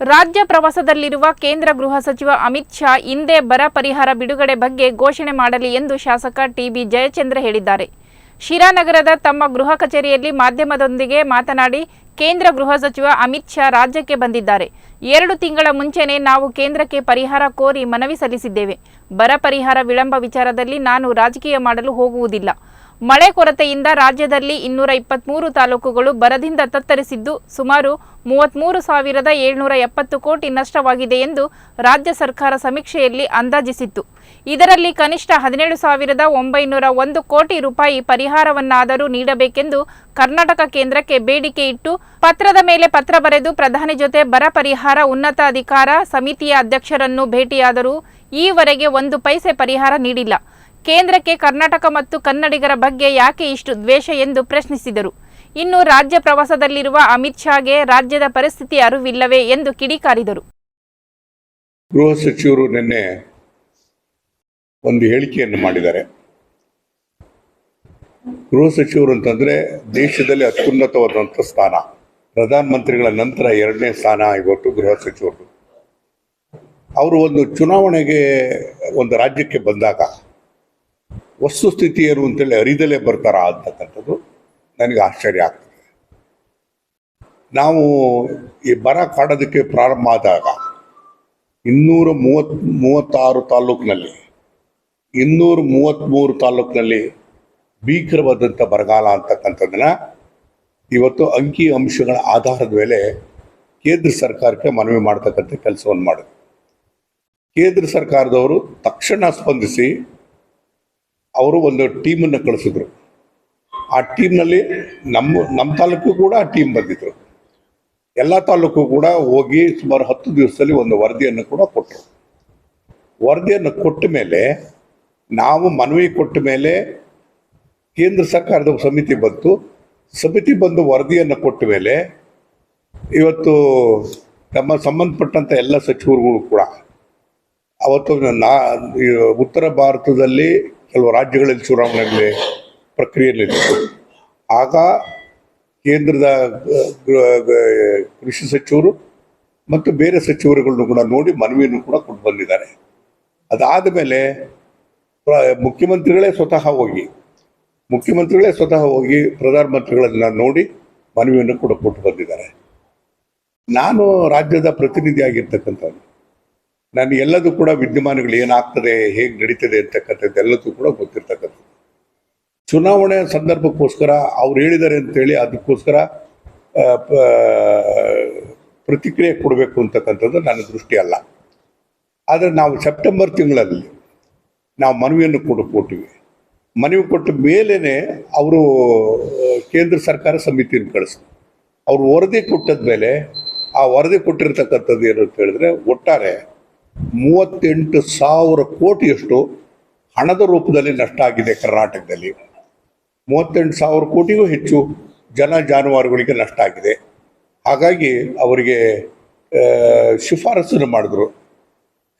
ರಾಜ್ಯ ಪ್ರವಾಸದಲ್ಲಿರುವ ಕೇಂದ್ರ ಗೃಹ ಸಚಿವ ಅಮಿತ್ ಶಾ ಹಿಂದೆ ಬರ ಪರಿಹಾರ ಬಿಡುಗಡೆ ಬಗ್ಗೆ ಘೋಷಣೆ ಮಾಡಲಿ ಎಂದು ಶಾಸಕ ಟಿಬಿ ಜಯಚಂದ್ರ ಹೇಳಿದ್ದಾರೆ. ಶಿರಾನಗರದ ತಮ್ಮ ಗೃಹ ಕಚೇರಿಯಲ್ಲಿ ಮಾಧ್ಯಮದೊಂದಿಗೆ ಮಾತನಾಡಿ ಕೇಂದ್ರ ಗೃಹ ಸಚಿವ ಅಮಿತ್ ಶಾ ರಾಜ್ಯಕ್ಕೆ ಬಂದಿದ್ದಾರೆ. ಎರಡು ತಿಂಗಳ ಮುಂಚೆನೆ ನಾವು ಕೇಂದ್ರಕ್ಕೆ ಪರಿಹಾರ ಕೋರಿ ಮನವಿ ಸಲ್ಲಿಸಿದ್ದೇವೆ. ಬರ ಪರಿಹಾರ ವಿಳಂಬ ವಿಚಾರದಲ್ಲಿ ನಾನು ರಾಜಕೀಯ ಮಾಡಲು ಹೋಗುವುದಿಲ್ಲ. ಮಳೆ ಕೊರತೆಯಿಂದ ರಾಜ್ಯದಲ್ಲಿ ಇನ್ನೂರ ಇಪ್ಪತ್ತ್ಮೂರು ತಾಲೂಕುಗಳು ಬರದಿಂದ ತತ್ತರಿಸಿದ್ದು, ಸುಮಾರು ಮೂವತ್ತ್ಮೂರು ಸಾವಿರದ ಏಳ್ನೂರ ಎಪ್ಪತ್ತು ಕೋಟಿ ನಷ್ಟವಾಗಿದೆ ಎಂದು ರಾಜ್ಯ ಸರ್ಕಾರ ಸಮೀಕ್ಷೆಯಲ್ಲಿ ಅಂದಾಜಿಸಿತ್ತು. ಇದರಲ್ಲಿ ಕನಿಷ್ಠ ಹದಿನೇಳು ಸಾವಿರದ ಒಂಬೈನೂರ ಒಂದು ಕೋಟಿ ರೂಪಾಯಿ ಪರಿಹಾರವನ್ನಾದರೂ ನೀಡಬೇಕೆಂದು ಕರ್ನಾಟಕ ಕೇಂದ್ರಕ್ಕೆ ಬೇಡಿಕೆ ಇಟ್ಟು, ಪತ್ರದ ಮೇಲೆ ಪತ್ರ ಬರೆದು ಪ್ರಧಾನಿ ಜೊತೆ ಬರ ಪರಿಹಾರ ಉನ್ನತ ಅಧಿಕಾರ ಸಮಿತಿಯ ಅಧ್ಯಕ್ಷರನ್ನು ಭೇಟಿಯಾದರೂ ಈವರೆಗೆ ಒಂದು ಪೈಸೆ ಪರಿಹಾರ ನೀಡಿಲ್ಲ. ಕೇಂದ್ರಕ್ಕೆ ಕರ್ನಾಟಕ ಮತ್ತು ಕನ್ನಡಿಗರ ಬಗ್ಗೆ ಯಾಕೆ ಇಷ್ಟು ದ್ವೇಷ ಎಂದು ಪ್ರಶ್ನಿಸಿದರು? ಇನ್ನು ರಾಜ್ಯ ಪ್ರವಾಸದಲ್ಲಿರುವ ಅಮಿತ್ ಶಾಗೆ ರಾಜ್ಯದ ಪರಿಸ್ಥಿತಿ ಅರಿವಿಲ್ಲವೇ ಎಂದು ಕಿಡಿಕಾರಿದರು. ಗೃಹ ಸಚಿವರು ನಿನ್ನೆ ಒಂದು ಹೇಳಿಕೆಯನ್ನು ಮಾಡಿದ್ದಾರೆ. ಗೃಹ ಸಚಿವರು ಅಂತಂದ್ರೆ ದೇಶದಲ್ಲಿ ಅತ್ಯುನ್ನತವಾದಂಥ ಸ್ಥಾನ. ಪ್ರಧಾನಮಂತ್ರಿಗಳ ನಂತರ ಎರಡನೇ ಸ್ಥಾನ ಇವತ್ತು ಗೃಹ ಸಚಿವರು ಅವರು ಒಂದು ಚುನಾವಣೆಗೆ ಒಂದು ರಾಜ್ಯಕ್ಕೆ ಬಂದಾಗ ವಸ್ತುಸ್ಥಿತಿ ಏನು ಅಂತೇಳಿ ಅರಿದಲೇ ಬರ್ತಾರಾ ಅಂತಕ್ಕಂಥದ್ದು ನನಗೆ ಆಶ್ಚರ್ಯ ಆಗ್ತದೆ. ನಾವು ಈ ಬರ ಕಾಡೋದಕ್ಕೆ ಪ್ರಾರಂಭ ಆದಾಗ ಇನ್ನೂರ ಮೂವತ್ ಮೂವತ್ತಾರು ತಾಲೂಕಿನಲ್ಲಿ ಇನ್ನೂರ ಮೂವತ್ತ್ಮೂರು ತಾಲೂಕಿನಲ್ಲಿ ಭೀಕರವಾದಂಥ ಬರಗಾಲ ಅಂತಕ್ಕಂಥದ್ದನ್ನ ಇವತ್ತು ಅಂಕಿ ಅಂಶಗಳ ಆಧಾರದ ಮೇಲೆ ಕೇಂದ್ರ ಸರ್ಕಾರಕ್ಕೆ ಮನವಿ ಮಾಡ್ತಕ್ಕಂಥ ಕೆಲಸವನ್ನು ಮಾಡಿದ್ರು. ಕೇಂದ್ರ ಸರ್ಕಾರದವರು ತಕ್ಷಣ ಸ್ಪಂದಿಸಿ ಅವರು ಒಂದು ಟೀಮನ್ನು ಕಳಿಸಿದ್ರು. ಆ ಟೀಮ್ನಲ್ಲಿ ನಮ್ಮ ನಮ್ಮ ತಾಲೂಕು ಕೂಡ ಆ ಟೀಮ್ ಬಂದಿದ್ರು. ಎಲ್ಲ ತಾಲೂಕು ಕೂಡ ಹೋಗಿ ಸುಮಾರು ಹತ್ತು ದಿವಸದಲ್ಲಿ ಒಂದು ವರದಿಯನ್ನು ಕೂಡ ಕೊಟ್ಟರು. ವರದಿಯನ್ನು ಕೊಟ್ಟ ಮೇಲೆ ನಾವು ಮನವಿ ಕೊಟ್ಟ ಮೇಲೆ ಕೇಂದ್ರ ಸರ್ಕಾರದ ಸಮಿತಿ ಬಂತು. ಸಮಿತಿ ಬಂದು ವರದಿಯನ್ನು ಕೊಟ್ಟ ಮೇಲೆ ಇವತ್ತು ತಮ್ಮ ಸಂಬಂಧಪಟ್ಟಂಥ ಎಲ್ಲ ಸಚಿವರುಗಳು ಕೂಡ, ಅವತ್ತು ನಾ ಉತ್ತರ ಭಾರತದಲ್ಲಿ ಕೆಲವು ರಾಜ್ಯಗಳಲ್ಲಿ ಚುನಾವಣೆಯಲ್ಲಿ ಪ್ರಕ್ರಿಯೆಯಲ್ಲಿ ಆಗ ಕೇಂದ್ರದ ಕೃಷಿ ಸಚಿವರು ಮತ್ತು ಬೇರೆ ಸಚಿವರುಗಳನ್ನು ಕೂಡ ನೋಡಿ ಮನವಿಯನ್ನು ಕೂಡ ಕೊಟ್ಟು ಬಂದಿದ್ದಾರೆ. ಅದಾದ ಮೇಲೆ ಮುಖ್ಯಮಂತ್ರಿಗಳೇ ಸ್ವತಃ ಹೋಗಿ, ಮುಖ್ಯಮಂತ್ರಿಗಳೇ ಸ್ವತಃ ಹೋಗಿ ಪ್ರಧಾನಮಂತ್ರಿಗಳನ್ನ ನೋಡಿ ಮನವಿಯನ್ನು ಕೂಡ ಕೊಟ್ಟು ಬಂದಿದ್ದಾರೆ. ನಾನು ರಾಜ್ಯದ ಪ್ರತಿನಿಧಿ ಆಗಿರ್ತಕ್ಕಂಥದ್ದು ನಾನು ಎಲ್ಲದೂ ಕೂಡ ವಿದ್ಯಮಾನಗಳು ಏನಾಗ್ತದೆ, ಹೇಗೆ ನಡೀತದೆ ಅಂತಕ್ಕಂಥದ್ದು ಎಲ್ಲದೂ ಕೂಡ ಗೊತ್ತಿರ್ತಕ್ಕಂಥದ್ದು. ಚುನಾವಣೆ ಸಂದರ್ಭಕ್ಕೋಸ್ಕರ ಅವ್ರು ಹೇಳಿದ್ದಾರೆ ಅಂತೇಳಿ ಅದಕ್ಕೋಸ್ಕರ ಪ್ರತಿಕ್ರಿಯೆ ಕೊಡಬೇಕು ಅಂತಕ್ಕಂಥದ್ದು ನನ್ನ ದೃಷ್ಟಿ ಅಲ್ಲ. ಆದರೆ ನಾವು ಸೆಪ್ಟೆಂಬರ್ ತಿಂಗಳಲ್ಲಿ ನಾವು ಮನವಿಯನ್ನು ಕೂಡ ಕೊಟ್ಟಿವಿ. ಮನವಿ ಕೊಟ್ಟ ಮೇಲೇ ಅವರು, ಕೇಂದ್ರ ಸರ್ಕಾರ ಸಮಿತಿಯನ್ನು ಕಳಿಸ್ತು. ಅವರು ವರದಿ ಕೊಟ್ಟದ ಮೇಲೆ ಆ ವರದಿ ಕೊಟ್ಟಿರ್ತಕ್ಕಂಥದ್ದು ಏನು ಅಂತ ಹೇಳಿದ್ರೆ ಒಟ್ಟಾರೆ ಮೂವತ್ತೆಂಟು ಸಾವಿರ ಕೋಟಿಯಷ್ಟು ಹಣದ ರೂಪದಲ್ಲಿ ನಷ್ಟ ಆಗಿದೆ ಕರ್ನಾಟಕದಲ್ಲಿ. ಮೂವತ್ತೆಂಟು ಸಾವಿರ ಕೋಟಿಗೂ ಹೆಚ್ಚು ಜನ ಜಾನುವಾರುಗಳಿಗೆ ನಷ್ಟ ಆಗಿದೆ. ಹಾಗಾಗಿ ಅವರಿಗೆ ಶಿಫಾರಸನ್ನು ಮಾಡಿದ್ರು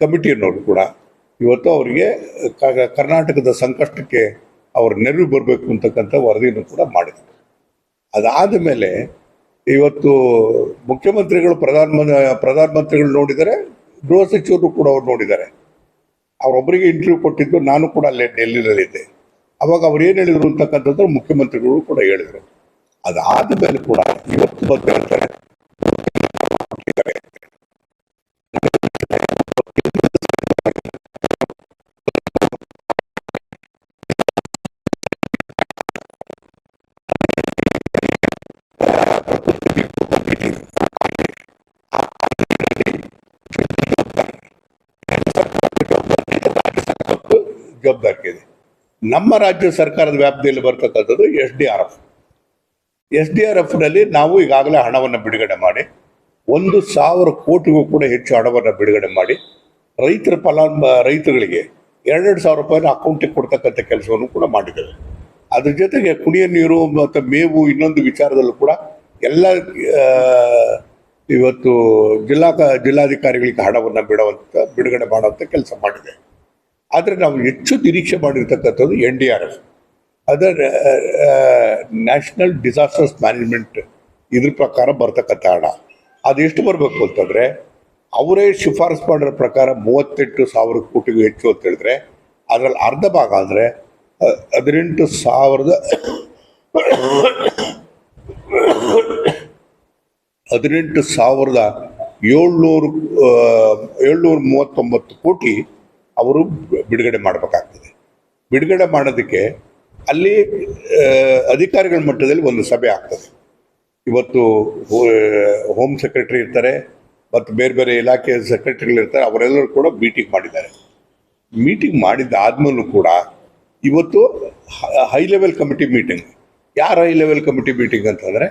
ಕಮಿಟಿಯನ್ನವರು ಕೂಡ. ಇವತ್ತು ಅವರಿಗೆ ಕರ್ನಾಟಕದ ಸಂಕಷ್ಟಕ್ಕೆ ಅವ್ರ ನೆರವು ಬರಬೇಕು ಅಂತಕ್ಕಂಥ ವರದಿಯನ್ನು ಕೂಡ ಮಾಡಿದರು. ಅದಾದ ಮೇಲೆ ಇವತ್ತು ಮುಖ್ಯಮಂತ್ರಿಗಳು, ಪ್ರಧಾನ ಪ್ರಧಾನಮಂತ್ರಿಗಳು ನೋಡಿದ್ದಾರೆ ಗೃಹ ಸಚಿವರು ಕೂಡ ಅವ್ರು ನೋಡಿದ್ದಾರೆ. ಅವರೊಬ್ಬರಿಗೆ ಇಂಟರ್ವ್ಯೂ ಕೊಟ್ಟಿದ್ದು ನಾನು ಕೂಡ ಅಲ್ಲೇ ಡೆಲ್ಲಿನಲ್ಲಿದ್ದೆ. ಅವಾಗ ಅವ್ರು ಏನು ಹೇಳಿದ್ರು ಅಂತಕ್ಕಂಥದ್ದು ಮುಖ್ಯಮಂತ್ರಿಗಳು ಕೂಡ ಹೇಳಿದರು. ಅದಾದ ಮೇಲೆ ಕೂಡ ಇವತ್ತು ಬಂದು ಹೇಳ್ತಾರೆ ಜವಾಬ್ದಾರಿ ಇದೆ ನಮ್ಮ ರಾಜ್ಯ ಸರ್ಕಾರದ ವ್ಯಾಪ್ತಿಯಲ್ಲಿ ಬರ್ತಕ್ಕಂಥದ್ದು S D R F. S D R ಎಫ್ನಲ್ಲಿ ನಾವು ಈಗಾಗಲೇ ಹಣವನ್ನು ಬಿಡುಗಡೆ ಮಾಡಿ, ಒಂದು ಸಾವಿರ ಕೋಟಿಗೂ ಕೂಡ ಹೆಚ್ಚು ಹಣವನ್ನು ಬಿಡುಗಡೆ ಮಾಡಿ, ರೈತರ ಫಲಾನುಭ ರೈತರಿಗೆ ಎರಡೆರಡು ಸಾವಿರ ರೂಪಾಯಿನ ಅಕೌಂಟಿಗೆ ಕೊಡ್ತಕ್ಕಂಥ ಕೆಲಸವನ್ನು ಕೂಡ ಮಾಡಿದ್ದೇವೆ. ಅದ್ರ ಜೊತೆಗೆ ಕುಡಿಯೋ ನೀರು ಮತ್ತು ಮೇವು ಇನ್ನೊಂದು ವಿಚಾರದಲ್ಲೂ ಕೂಡ ಎಲ್ಲ ಇವತ್ತು ಜಿಲ್ಲಾ ಜಿಲ್ಲಾಧಿಕಾರಿಗಳಿಗೆ ಹಣವನ್ನು ಬಿಡುವಂಥ ಬಿಡುಗಡೆ ಮಾಡುವಂಥ ಕೆಲಸ ಮಾಡಿದೆ ಆದರೆ ನಾವು ಹೆಚ್ಚು ನಿರೀಕ್ಷೆ ಮಾಡಿರ್ತಕ್ಕಂಥದ್ದು ಎನ್ ಡಿ ಆರ್ ಎಫ್. ಅದರ ನ್ಯಾಷನಲ್ ಡಿಸಾಸ್ಟರ್ಸ್ ಮ್ಯಾನೇಜ್ಮೆಂಟ್ ಇದ್ರ ಪ್ರಕಾರ ಬರ್ತಕ್ಕಂಥ ಹಣ. ಅದು ಎಷ್ಟು ಬರಬೇಕು ಅಂತಂದರೆ, ಅವರೇ ಶಿಫಾರಸು ಮಾಡಿರೋ ಪ್ರಕಾರ ಮೂವತ್ತೆಂಟು ಸಾವಿರ ಕೋಟಿಗೂ ಹೆಚ್ಚು ಅಂತ ಹೇಳಿದ್ರೆ, ಅದರಲ್ಲಿ ಅರ್ಧ ಭಾಗ ಅಂದರೆ ಹದಿನೆಂಟು ಸಾವಿರದ ಹದಿನೆಂಟು ಸಾವಿರದ ಏಳ್ನೂರು ಏಳ್ನೂರ ಮೂವತ್ತೊಂಬತ್ತು ಕೋಟಿ ಅವರು ಬಿಡುಗಡೆ ಮಾಡಬೇಕಾಗ್ತದೆ. ಬಿಡುಗಡೆ ಮಾಡೋದಕ್ಕೆ ಅಲ್ಲಿ ಅಧಿಕಾರಿಗಳ ಮಟ್ಟದಲ್ಲಿ ಒಂದು ಸಭೆ ಆಗ್ತದೆ. ಇವತ್ತು ಹೋಮ್ ಸೆಕ್ರೆಟರಿ ಇರ್ತಾರೆ, ಮತ್ತು ಬೇರೆ ಬೇರೆ ಇಲಾಖೆಯ ಸೆಕ್ರೆಟರಿಗಳು ಇರ್ತಾರೆ, ಅವರೆಲ್ಲರೂ ಕೂಡ ಮೀಟಿಂಗ್ ಮಾಡಿದ್ದಾರೆ. ಮೀಟಿಂಗ್ ಮಾಡಿದ್ದಾದ್ಮೇಲೂ ಕೂಡ ಇವತ್ತು ಹೈ ಲೆವೆಲ್ ಕಮಿಟಿ ಮೀಟಿಂಗ್ ಯಾರು ಹೈ ಲೆವೆಲ್ ಕಮಿಟಿ ಮೀಟಿಂಗ್ ಅಂತಂದರೆ